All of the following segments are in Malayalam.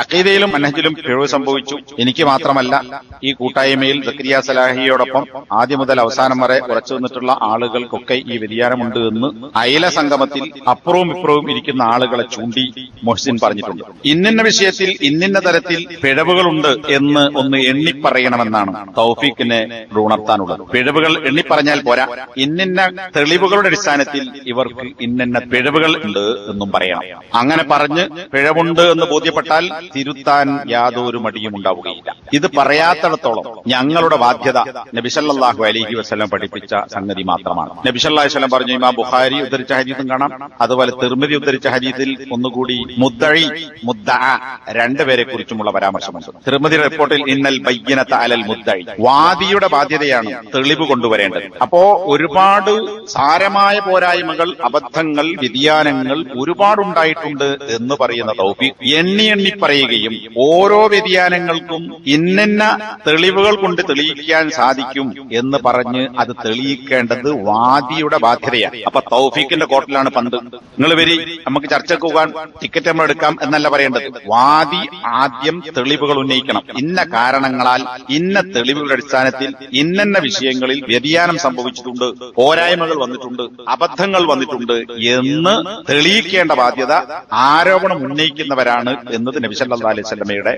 അഖീദയിലും മനഹജിലും പിഴവ് സംഭവിച്ചു. എനിക്ക് മാത്രമല്ല ഈ കൂട്ടായ്മയിൽ സക്രിയ സലാഹിയോടൊപ്പം ആദ്യം മുതൽ അവസാനം വരെ ഉറച്ചു നിന്നിട്ടുള്ള ആളുകൾക്കൊക്കെ ഈ വ്യതിയാനമുണ്ട് എന്ന് അയല സംഗമത്തിൽ അപ്പുറവും ഇപ്പുറവും ഇരിക്കുന്ന ആളുകളെ ചൂണ്ടി മൊഹ്സിൻ പറഞ്ഞിട്ടുണ്ട്. ഇന്നിന്ന വിഷയത്തിൽ ഇന്നിന്ന തരത്തിൽ പിഴവുകളുണ്ട് എന്ന് ഒന്ന് എണ്ണിപ്പറയണമെന്നാണ് തൗഫീഖിനെ ഉണർത്താനുള്ളത് പിഴവുകൾ എണ്ണിപ്പറഞ്ഞാൽ പോരാ. ഇന്നിന്ന തെളിവുകളുടെ അടിസ്ഥാനത്തിൽ ഇവർക്ക് ഇന്നിന്ന പിഴവുകൾ ഉണ്ട് എന്നും പറയണം. അങ്ങനെ പറഞ്ഞ് പിഴവുണ്ട് എന്ന് ബോധ്യപ്പെട്ടാൽ തിരുത്താൻ യാതൊരു മടിയും ഉണ്ടാവുകയില്ല. ഇത് പറയാത്തിടത്തോളം ഞങ്ങളുടെ ബാധ്യത നബിസല്ലാഹു അലൈഹി വസ്ലം പഠിപ്പിച്ച സംഗതി മാത്രമാണ്. നബിസല്ലാഹു വസ്ലം പറഞ്ഞു ഇമാം ബുഹാരി ഉദ്ധരിച്ച ഹരീതും കാണാം അതുപോലെ തിർമിതി ഉദ്ധരിച്ച ഹരീതിൽ ഒന്നുകൂടി മുദ്ദഴി മുദ്ദ രണ്ടുപേരെ കുറിച്ചുമുള്ള പരാമർശമുണ്ട്. തിരുമതി റിപ്പോർട്ടിൽ ഇന്നൽ ബയ്യനത്ത അലൽ മുദ്ദഴി വാദിയുടെ ബാധ്യതയാണ് തെളിവ് കൊണ്ടുവരേണ്ടത്. അപ്പോ ഒരുപാട് സാരമായ പോരായ്മകൾ അബദ്ധങ്ങൾ വ്യതിയാനങ്ങൾ ഒരുപാടുണ്ടായിട്ടുണ്ട് എന്ന് പറയുന്ന തൗഫി എണ്ണി എണ്ണി പറയുകയും ഓരോ വ്യതിയാനങ്ങളുക്കും ഇന്നിന്ന തെളിവുകൾ കൊണ്ട് തെളിയിക്കാൻ സാധിക്കും എന്ന് പറഞ്ഞ് അത് തെളിയിക്കേണ്ടത് വാദിയുടെ ബാധ്യതയാണ്. അപ്പൊ തൗഫീഖിന്റെ കോർട്ടിലാണ് പന്ത്. നിങ്ങൾ വരി നമുക്ക് ചർച്ചക്ക് പോകാൻ ടിക്കറ്റ് നമ്മൾ എടുക്കാം എന്നല്ല പറയേണ്ടത്. വാദി ആദ്യം തെളിവുകൾ ഉന്നയിക്കണം. ഇന്ന കാരണങ്ങളാൽ ഇന്ന തെളിവുകളുടെ അടിസ്ഥാനത്തിൽ ഇന്നന്ന വിഷയങ്ങളിൽ വ്യതിയാനം സംഭവിച്ചിട്ടുണ്ട് പോരായ്മകൾ വന്നിട്ടുണ്ട് അബദ്ധങ്ങൾ വന്നിട്ടുണ്ട് എന്ന് തെളിയിക്കേണ്ട ബാധ്യത ആരോപണം ഉന്നയിക്കുന്നവരാണ് എന്നത് നബിസല്ലാ അലൈഹി സ്വലമയുടെ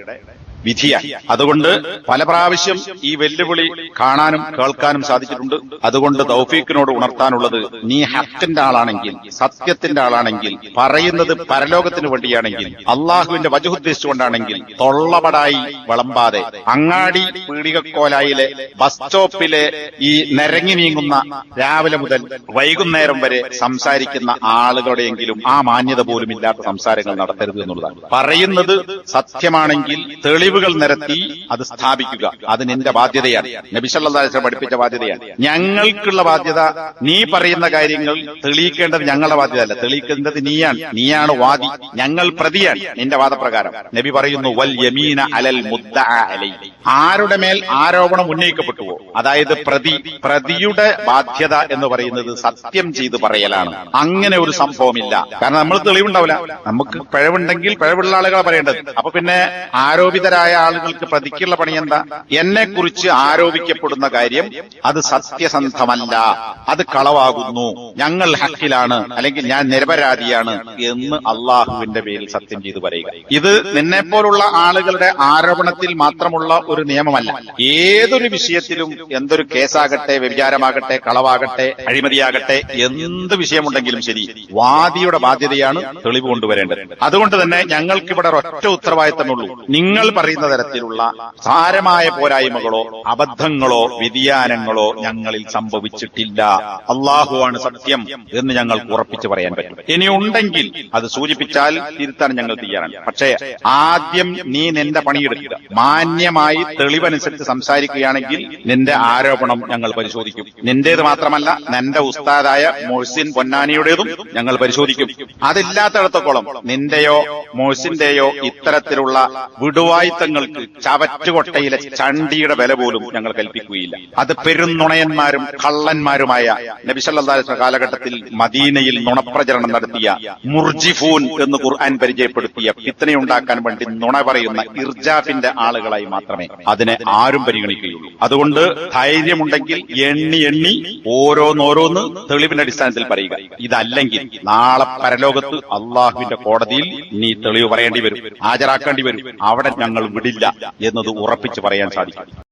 വിധിയായി. അതുകൊണ്ട് പല പ്രാവശ്യം ഈ വെല്ലുവിളി കാണാനും കേൾക്കാനും സാധിച്ചിട്ടുണ്ട്. അതുകൊണ്ട് തൗഫീഖിനോട് ഉണർത്താനുള്ളത് നീ ഹക്കിന്റെ ആളാണെങ്കിൽ സത്യത്തിന്റെ ആളാണെങ്കിൽ പറയുന്നത് പരലോകത്തിന് വേണ്ടിയാണെങ്കിൽ അള്ളാഹുവിന്റെ വജുദ്ദേശിച്ചുകൊണ്ടാണെങ്കിൽ തൊള്ളപടായി വിളമ്പാതെ അങ്ങാടി പീടികക്കോലായിലെ ബസ് സ്റ്റോപ്പിലെ ഈ നിരങ്ങി നീങ്ങുന്ന രാവിലെ മുതൽ വൈകുന്നേരം വരെ സംസാരിക്കുന്ന ആളുകളുടെയെങ്കിലും ആ മാന്യത പോലും ഇല്ലാത്ത സംസാരങ്ങൾ നടത്തരുത് എന്നുള്ളതാണ്. പറയുന്നത് സത്യമാണെങ്കിൽ തെളിവുകൾ നിരത്തി അത് സ്ഥാപിക്കുക. അത് നിന്റെ ബാധ്യതയാണ്. നബിസല്ലാസ് പഠിപ്പിച്ച ബാധ്യതയാണ്. ഞങ്ങൾക്കുള്ള ബാധ്യത നീ പറയുന്ന കാര്യങ്ങൾ തെളിയിക്കേണ്ടത് ഞങ്ങളുടെ ബാധ്യതയല്ല. തെളിയിക്കേണ്ടത് നീയാണ്. നീയാണ്. വാദി. ഞങ്ങൾ പ്രതിയാണ്. നിന്റെ വാദപ്രകാരം. നബി പറയുന്നു വൽ യമീന അലൽ മുദ്ദ ആരുടെ മേൽ ആരോപണം ഉന്നയിക്കപ്പെട്ടുവോ? അതായത് പ്രതി പ്രതിയുടെ ബാധ്യത എന്ന് പറയുന്നത് സത്യം ചെയ്ത് പറയലാണ്. അങ്ങനെ ഒരു സംഭവമില്ല. കാരണം നമ്മൾ തെളിവുണ്ടാവില്ല. നമുക്ക് പിഴവുണ്ടെങ്കിൽ പിഴവുള്ള ആളുകളെ പറയേണ്ടത്. അപ്പൊ പിന്നെ ആരോപിതരായ ആളുകൾക്ക് പ്രതിക്കുള്ള പണി എന്താ എന്നെ കുറിച്ച് ആരോപിക്കപ്പെടുന്ന കാര്യം അത് സത്യസന്ധമല്ല. അത് കളവാകുന്നു. ഞങ്ങൾ ഹക്കിലാണ്. അല്ലെങ്കിൽ ഞാൻ നിരപരാധിയാണ് എന്ന് അള്ളാഹുവിന്റെ പേരിൽ സത്യം ചെയ്തു പറയുക. ഇത് നിന്നെപ്പോലുള്ള ആളുകളുടെ ആരോപണത്തിൽ മാത്രമുള്ള ഒരു നിയമമല്ല. ഏതൊരു വിഷയത്തിലും എന്തൊരു കേസാകട്ടെ വ്യഭിചാരമാകട്ടെ കളവാകട്ടെ അഴിമതിയാകട്ടെ എന്ത് വിഷയമുണ്ടെങ്കിലും ശരി വാദിയുടെ ബാധ്യതയാണ് തെളിവ് കൊണ്ടുവരേണ്ടത്. അതുകൊണ്ട് തന്നെ ഞങ്ങൾക്കിവിടെ ഒറ്റ ഉത്തരവാദിത്തമുള്ളൂ നിങ്ങൾ പറയുന്ന തരത്തിലുള്ള സാരമായ പോരായ്മകളോ അബദ്ധങ്ങളോ വ്യതിയാനങ്ങളോ ഞങ്ങളിൽ സംഭവിച്ചിട്ടില്ല. അള്ളാഹുവാണ് സത്യം എന്ന് ഞങ്ങൾ ഉറപ്പിച്ചു പറയാൻ പറ്റും. ഇനി ഉണ്ടെങ്കിൽ അത് സൂചിപ്പിച്ചാൽ തിരുത്താൻ ഞങ്ങൾ തയ്യാറാണ്. പക്ഷേ ആദ്യം നീ നിന്റെ പണിയെടുക്കുക മാന്യമായി തെളിവനുസരിച്ച് സംസാരിക്കുകയാണെങ്കിൽ നിന്റെ ആരോപണം ഞങ്ങൾ പരിശോധിക്കും. നിന്റേത് മാത്രമല്ല നിന്റെ ഉസ്താദായ മൊഹ്സിൻ പൊന്നാനിയുടേതും ഞങ്ങൾ പരിശോധിക്കും. അതില്ലാത്തിടത്തോളം നിന്റെയോ മൊഹ്സിന്റെയോ ഇത്തരത്തിലുള്ള വിടുവായിത്തങ്ങൾക്ക് ചവറ്റുകൊട്ടയിലെ ചണ്ടിയുടെ വില പോലും ഞങ്ങൾ കൽപ്പിക്കുകയില്ല. അത് പെരുന്നുണയന്മാരും കള്ളന്മാരുമായ നബിസല്ലാ കാലഘട്ടത്തിൽ മദീനയിൽ നുണപ്രചരണം നടത്തിയ മുർജിഫൂൻ എന്ന് ഖുർആൻ പരിചയപ്പെടുത്തിയ പിത്തനയുണ്ടാക്കാൻ വേണ്ടി നുണ പറയുന്ന ഇർജാഫിന്റെ ആളുകളായി മാത്രമേ അതിനെ ആരും പരിഗണിക്കുകയുള്ളൂ. അതുകൊണ്ട് ധൈര്യമുണ്ടെങ്കിൽ എണ്ണി എണ്ണി ഓരോന്നോരോന്ന് തെളിവിന്റെ അടിസ്ഥാനത്തിൽ പറയുക. ഇതല്ലെങ്കിൽ നാളെ പരലോകത്ത് അള്ളാഹുവിന്റെ കോടതിയിൽ നീ തെളിവ് പറയേണ്ടി വരും. ഹാജരാക്കേണ്ടി വരും. അവിടെ ഞങ്ങൾ വിടില്ല എന്നത് ഉറപ്പിച്ച് പറയാൻ സാധിക്കും.